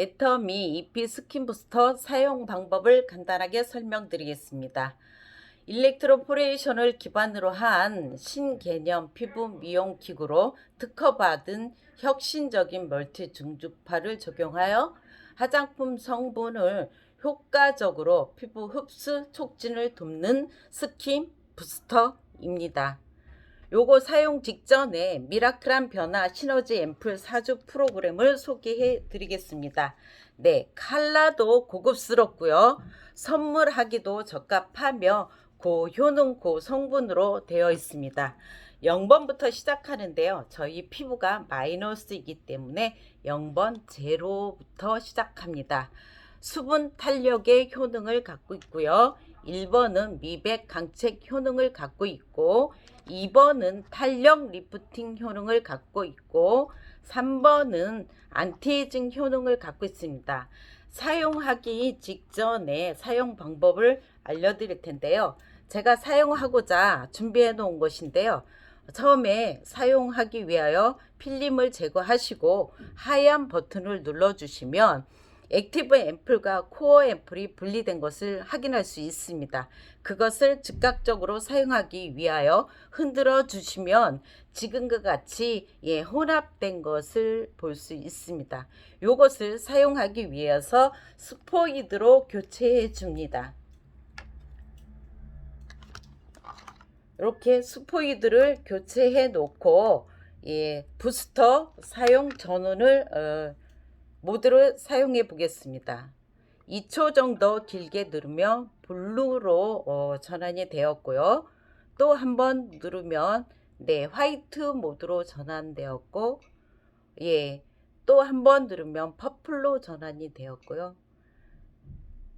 애터미 EP 스킨 부스터 사용 방법을 간단하게 설명드리겠습니다. 일렉트로포레이션을 기반으로 한 신개념 피부 미용 기구로 특허받은 혁신적인 멀티 중주파를 적용하여 화장품 성분을 효과적으로 피부 흡수 촉진을 돕는 스킨 부스터입니다. 요거 사용 직전에 미라클한 변화 시너지 앰플 사주 프로그램을 소개해 드리겠습니다. 네, 칼라도 고급스럽고요. 선물하기도 적합하며 고효능 고성분으로 되어 있습니다. 0번부터 시작하는데요. 저희 피부가 마이너스이기 때문에 0번 제로부터 시작합니다. 수분 탄력의 효능을 갖고 있고요. 1번은 미백 강책 효능을 갖고 있고 2번은 탄력 리프팅 효능을 갖고 있고 3번은 안티에이징 효능을 갖고 있습니다. 사용하기 직전에 사용 방법을 알려드릴 텐데요. 제가 사용하고자 준비해 놓은 것인데요. 처음에 사용하기 위하여 필름을 제거하시고 하얀 버튼을 눌러주시면 액티브 앰플과 코어 앰플이 분리된 것을 확인할 수 있습니다. 그것을 즉각적으로 사용하기 위하여 흔들어 주시면 지금과 같이 예, 혼합된 것을 볼 수 있습니다. 이것을 사용하기 위해서 스포이드로 교체해 줍니다. 이렇게 스포이드를 교체해 놓고 예, 부스터 사용 전원을 어, 모드를 사용해 보겠습니다. 2초 정도 길게 누르면 블루로 어, 전환이 되었고요. 또 한 번 누르면 네 화이트 모드로 전환되었고 예, 또 한 번 누르면 퍼플로 전환이 되었고요.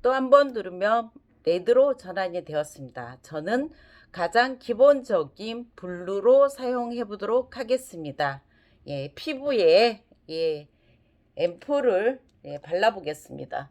또 한 번 누르면 레드로 전환이 되었습니다. 저는 가장 기본적인 블루로 사용해 보도록 하겠습니다. 예, 피부에 예, 앰플을 예, 발라보겠습니다.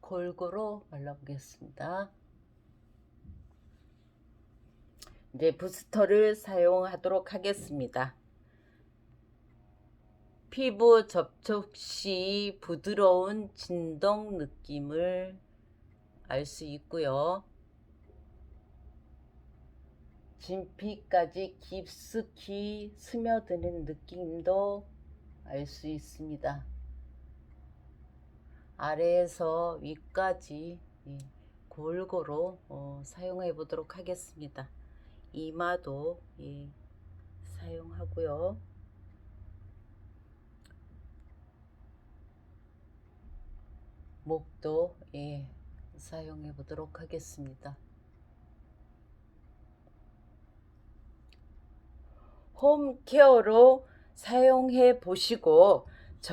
골고루 발라보겠습니다. 이제 부스터를 사용하도록 하겠습니다. 피부 접촉 시 부드러운 진동 느낌을 알 수 있고요. 진피까지 깊숙이 스며드는 느낌도 알 수 있습니다. 아래에서 위까지 예, 골고루 어, 사용해 보도록 하겠습니다. 이마도 예, 사용하고요. 목도 예, 사용해 보도록 하겠습니다. 홈케어로 사용해 보시고